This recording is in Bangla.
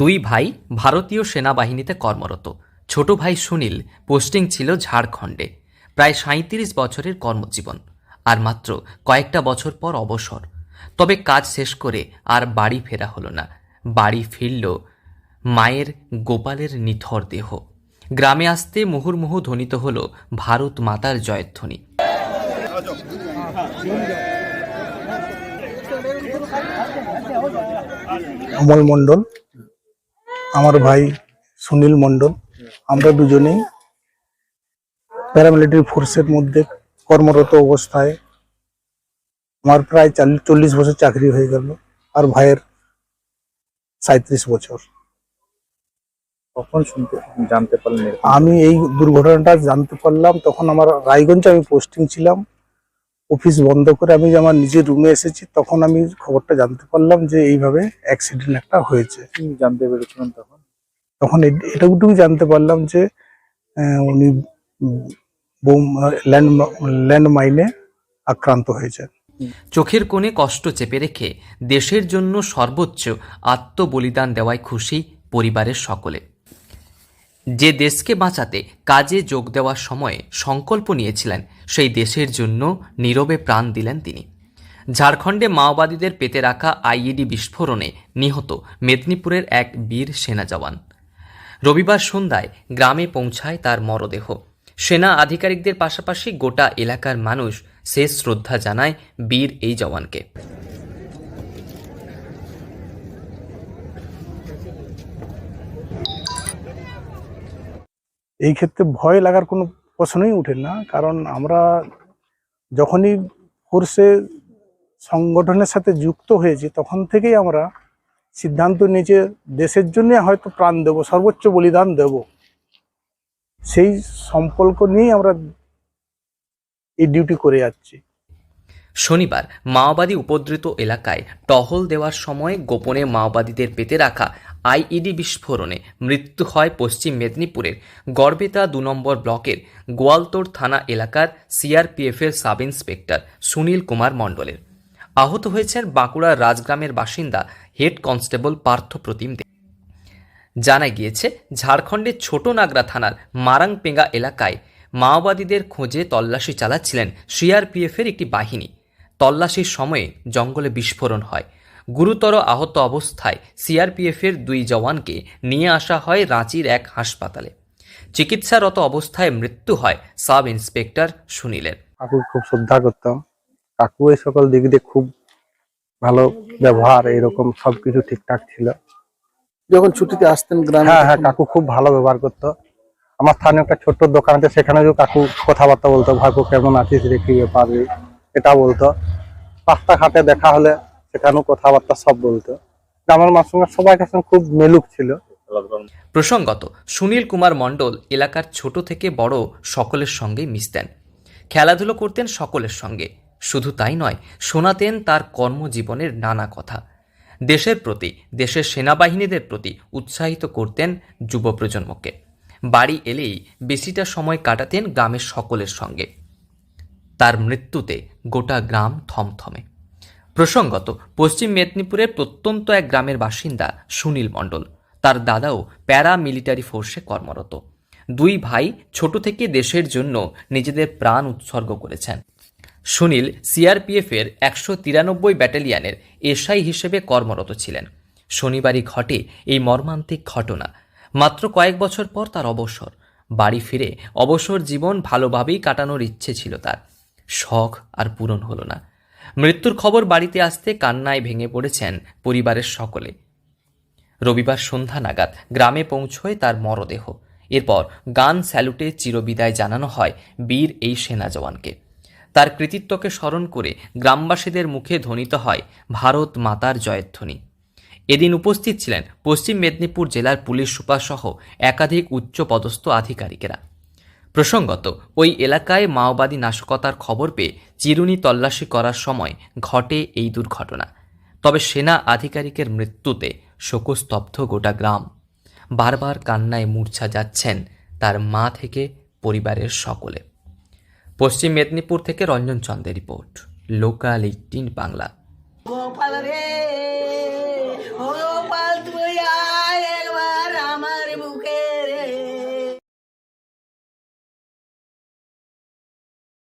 দুই ভাই ভারতীয় সেনাবাহিনীতে কর্মরত। ছোট ভাই সুনীল পোস্টিং ছিল ঝাড়খণ্ডে। প্রায় সাঁত্রিশ বছরের কর্মজীবন, আর মাত্র কয়েকটা বছর পর অবসর। তবে কাজ শেষ করে আর বাড়ি ফেরা হলো না। বাড়ি ফিরল মায়ের গোপালের নিথর দেহ। গ্রামে আসতে মুহুর্মুহু ধ্বনিত হল ভারত মাতার জয়ধ্বনি। অমল মণ্ডল। আমার ভাই সুনীল মণ্ডল। আমরা দুজনেই প্যারামিলিটারি ফোর্সের মধ্যে কর্মরত অবস্থায় আমার প্রায় চাল- চল্লিশ বছর চাকরি হয়ে গেল আর ভাইয়ের সাঁত্রিশ বছর। কখন শুনতে জানতে পারলেন? আমি এই দুর্ঘটনাটা জানতে পারলাম তখন আমার রায়গঞ্জে আমি পোস্টিং ছিলাম। অফিস বন্ধ করে আমি যে আমার নিজের রুমে এসেছি তখন আমি খবরটা জানতে পারলাম যে এইভাবে অ্যাক্সিডেন্ট একটা হয়েছে। জানতে পেরেছিলাম তখন? তখন এটুকুটুকু জানতে পারলাম যে উনি বোম ল্যান্ড ল্যান্ড মাইনে আক্রান্ত হয়েছে চোখের কোণে কষ্ট চেপে রেখে দেশের জন্য সর্বোচ্চ আত্মবলিদান দেওয়ায় খুশি পরিবারের সকলে। যে দেশকে বাঁচাতে কাজে যোগ দেওয়ার সময়ে সংকল্প নিয়েছিলেন, সেই দেশের জন্য নীরবে প্রাণ দিলেন তিনি। ঝাড়খণ্ডে মাওবাদীদের পেতে রাখা আইইডি বিস্ফোরণে নিহত মেদিনীপুরের এক বীর সেনা জওয়ান। রবিবার সন্ধ্যায় গ্রামে পৌঁছায় তার মরদেহ। সেনা আধিকারিকদের পাশাপাশি গোটা এলাকার মানুষ শেষ শ্রদ্ধা জানায় বীর এই জওয়ানকে। এই ক্ষেত্রে ভয় লাগার কোনো প্রশ্নই উঠে না। কারণ আমরা যখনই ফোর্সে সংগঠনের সাথে যুক্ত হয়েছি, তখন থেকেই আমরা সিদ্ধান্ত নিয়েছি, দেশের জন্য হয়তো প্রাণ দেব, সর্বোচ্চ বলিদান দেব। সেই সম্পর্ক নিয়েই আমরা এই ডিউটি করে যাচ্ছি। শনিবার মাওবাদী উপদ্রুত এলাকায় টহল দেওয়ার সময় গোপনে মাওবাদীদের পেতে রাখা আইইডি বিস্ফোরণে মৃত্যু হয় পশ্চিম মেদিনীপুরের গড়বেতা দু নম্বর ব্লকের গোয়ালতোড় থানা এলাকার সিআরপিএফের সাব ইন্সপেক্টর সুনীল কুমার মণ্ডলের। আহত হয়েছেন বাঁকুড়ার রাজগ্রামের বাসিন্দা হেড কনস্টেবল পার্থ প্রতিম দে। জানা গিয়েছে, ঝাড়খণ্ডের ছোট নাগরা থানার মারাংপেঙ্গা এলাকায় মাওবাদীদের খোঁজে তল্লাশি চালাচ্ছিলেন সিআরপিএফের একটি বাহিনী। তল্লাশির সময়ে জঙ্গলে বিস্ফোরণ হয়। গুরুতর আহত অবস্থায় সিআরপিএফের দুই জওয়ানকে নিয়ে আসা হয় রাঁচির এক হাসপাতালে। চিকিৎসারত অবস্থায় মৃত্যু হয় সাব ইন্সপেক্টর সুনীলের। কাকু খুব শ্রদ্ধা করতাম। কাকু এই সকল দিক দিয়ে খুব ভালো ব্যবহার এরকম সবকিছু ঠিকঠাক ছিল। যখন ছুটিতে আসতেন গ্রামে হ্যাঁ হ্যাঁ কাকু খুব ভালো ব্যবহার করতো। আমার স্থানীয় একটা ছোট্ট দোকান আছে সেখানে যে কাকু কথাবার্তা বলতো ভাকু কেমন আছিস রে কি ব্যাপার? এটা বলতো। রাস্তাঘাটে দেখা হলে সেখানেও কথাবার্তা সব বলতো। আমার মার সঙ্গে সবার কাছে খুব মেলুক ছিল। প্রসঙ্গত, সুনীল কুমার মণ্ডল এলাকার ছোট থেকে বড় সকলের সঙ্গেই মিশতেন। খেলাধুলো করতেন সকলের সঙ্গে। শুধু তাই নয়, শোনাতেন তার কর্মজীবনের নানা কথা। দেশের প্রতি, দেশের সেনাবাহিনীদের প্রতি উৎসাহিত করতেন যুব প্রজন্মকে। বাড়ি এলেই বেশিটা সময় কাটাতেন গ্রামের সকলের সঙ্গে। তার মৃত্যুতে গোটা গ্রাম থমথমে। প্রসঙ্গত, পশ্চিম মেদিনীপুরের প্রত্যন্ত এক গ্রামের বাসিন্দা সুনীল মণ্ডল। তার দাদাও প্যারা মিলিটারি ফোর্সে কর্মরত। দুই ভাই ছোট থেকে দেশের জন্য নিজেদের প্রাণ উৎসর্গ করেছেন। সুনীল সিআরপিএফের একশো তিরানব্বই ব্যাটালিয়ানের এসআই হিসেবে কর্মরত ছিলেন। শনিবারই ঘটে এই মর্মান্তিক ঘটনা। মাত্র কয়েক বছর পর তার অবসর। বাড়ি ফিরে অবসর জীবন ভালোভাবেই কাটানোর ইচ্ছে ছিল তার। শখ আর পূরণ হলো না। মৃত্যুর খবর বাড়িতে আসতে কান্নায় ভেঙে পড়েছেন পরিবারের সকলে। রবিবার সন্ধ্যা নাগাদ গ্রামে পৌঁছয় তার মরদেহ। এরপর গান স্যালুটে চিরবিদায় জানানো হয় বীর এই সেনা জওয়ানকে। তার কৃতিত্বকে স্মরণ করে গ্রামবাসীদের মুখে ধ্বনিত হয় ভারত মাতার জয়ধ্বনি। এদিন উপস্থিত ছিলেন পশ্চিম মেদিনীপুর জেলার পুলিশ সুপার সহ একাধিক উচ্চপদস্থ আধিকারিকেরা। প্রসঙ্গত, ওই এলাকায় মাওবাদী নাশকতার খবর পেয়ে চিরুনি তল্লাশি করার সময় ঘটে এই দুর্ঘটনা। তবে সেনা আধিকারিকের মৃত্যুতে শোকস্তব্ধ গোটা গ্রাম। বারবার কান্নায় মূর্ছা যাচ্ছেন তার মা থেকে পরিবারের সকলে। পশ্চিম মেদিনীপুর থেকে রঞ্জন চন্দের রিপোর্ট, লোকাল এইটিন বাংলা।